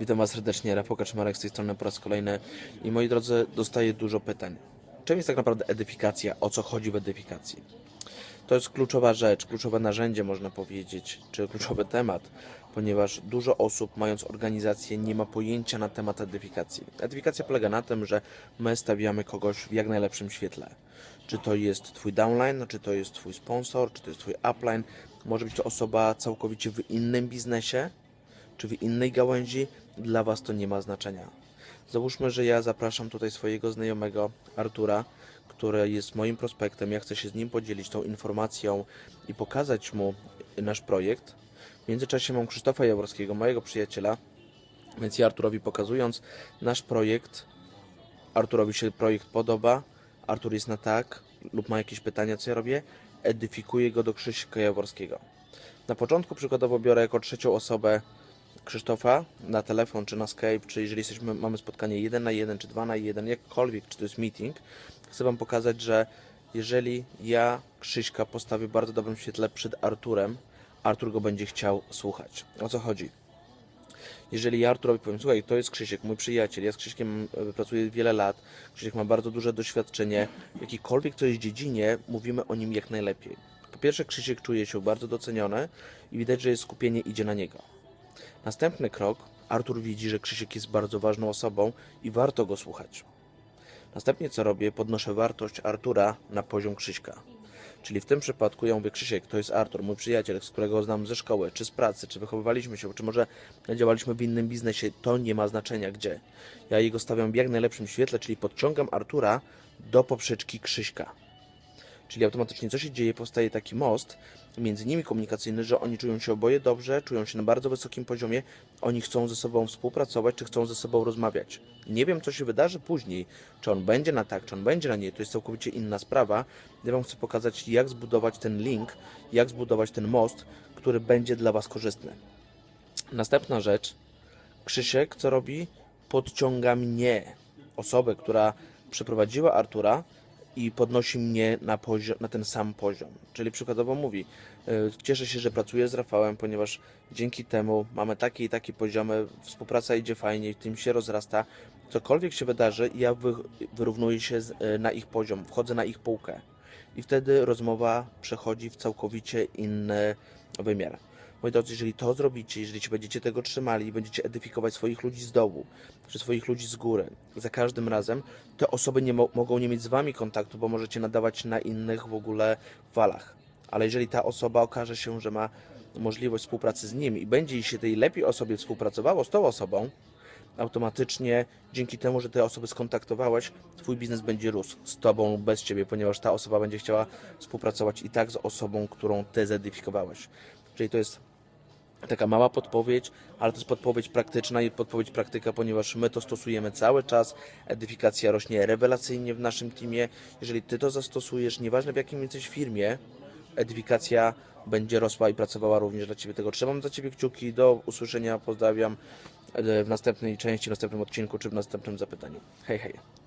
Witam Was serdecznie, Rafał Kaczmarek z tej strony po raz kolejny i moi drodzy, dostaję dużo pytań. Czym jest tak naprawdę edyfikacja? O co chodzi w edyfikacji? To jest kluczowa rzecz, kluczowe narzędzie można powiedzieć, czy kluczowy temat, ponieważ dużo osób mając organizację nie ma pojęcia na temat edyfikacji. Edyfikacja polega na tym, że my stawiamy kogoś w jak najlepszym świetle. Czy to jest Twój downline, czy to jest Twój sponsor, czy to jest Twój upline, może być to osoba całkowicie w innym biznesie, czy w innej gałęzi, dla Was to nie ma znaczenia. Załóżmy, że ja zapraszam tutaj swojego znajomego Artura, który jest moim prospektem. Ja chcę się z nim podzielić tą informacją i pokazać mu nasz projekt. W międzyczasie mam Krzysztofa Jaworskiego, mojego przyjaciela, więc ja Arturowi pokazując nasz projekt, Arturowi się projekt podoba, Artur jest na tak lub ma jakieś pytania, co ja robię, edyfikuję go do Krzyśka Jaworskiego. Na początku przykładowo biorę jako trzecią osobę Krzysztofa na telefon, czy na Skype, czy jeżeli jesteśmy, mamy spotkanie 1 na 1, czy 2 na 1, jakkolwiek, czy to jest meeting, chcę Wam pokazać, że jeżeli ja Krzyśka postawię w bardzo dobrym świetle przed Arturem, Artur go będzie chciał słuchać. O co chodzi? Jeżeli ja Arturowi powiem, słuchaj, to jest Krzysiek, mój przyjaciel, ja z Krzyśkiem e, pracuję wiele lat, Krzysiek ma bardzo duże doświadczenie, w jakiejkolwiek to jest dziedzinie, mówimy o nim jak najlepiej. Po pierwsze, Krzysiek czuje się bardzo doceniony i widać, że jest skupienie idzie na niego. Następny krok, Artur widzi, że Krzysiek jest bardzo ważną osobą i warto go słuchać. Następnie co robię? Podnoszę wartość Artura na poziom Krzyśka. Czyli w tym przypadku ja mówię, Krzysiek, to jest Artur, mój przyjaciel, z którego znam ze szkoły, czy z pracy, czy wychowywaliśmy się, czy może działaliśmy w innym biznesie, to nie ma znaczenia gdzie. Ja jego stawiam w jak najlepszym świetle, czyli podciągam Artura do poprzeczki Krzyśka. Czyli automatycznie co się dzieje? Powstaje taki most między nimi komunikacyjny, że oni czują się oboje dobrze, czują się na bardzo wysokim poziomie, oni chcą ze sobą współpracować, czy chcą ze sobą rozmawiać. Nie wiem, co się wydarzy później, czy on będzie na tak, czy on będzie na nie, to jest całkowicie inna sprawa. Ja Wam chcę pokazać, jak zbudować ten link, jak zbudować ten most, który będzie dla Was korzystny. Następna rzecz, Krzysiek co robi? Podciąga mnie, osobę, która przeprowadziła Artura i podnosi mnie na, poziom, na ten sam poziom. Czyli przykładowo mówi, y, cieszę się, że pracuję z Rafałem, ponieważ dzięki temu mamy takie i takie poziomy, współpraca idzie fajnie, tym się rozrasta. Cokolwiek się wydarzy, ja wy, wyrównuję się y, na ich poziom, wchodzę na ich półkę. I wtedy rozmowa przechodzi w całkowicie inny wymiar. Moi drodzy, jeżeli to zrobicie, jeżeli się będziecie tego trzymali i będziecie edyfikować swoich ludzi z dołu, czy swoich ludzi z góry, za każdym razem te osoby nie mo- mogą nie mieć z wami kontaktu, bo możecie nadawać na innych w ogóle falach. Ale jeżeli ta osoba okaże się, że ma możliwość współpracy z nim i będzie się tej lepiej osobie współpracowało z tą osobą, automatycznie dzięki temu, że te osoby skontaktowałeś, twój biznes będzie rósł z tobą bez ciebie, ponieważ ta osoba będzie chciała współpracować i tak z osobą, którą ty zedyfikowałeś. Czyli to jest taka mała podpowiedź, ale to jest podpowiedź praktyczna i podpowiedź praktyka, ponieważ my to stosujemy cały czas. Edyfikacja rośnie rewelacyjnie w naszym teamie. Jeżeli ty to zastosujesz, nieważne w jakim jesteś firmie, edyfikacja będzie rosła i pracowała również dla ciebie. Tego trzymam za ciebie kciuki. Do usłyszenia. Pozdrawiam e, w następnej części, w następnym odcinku czy w następnym zapytaniu. Hej, hej.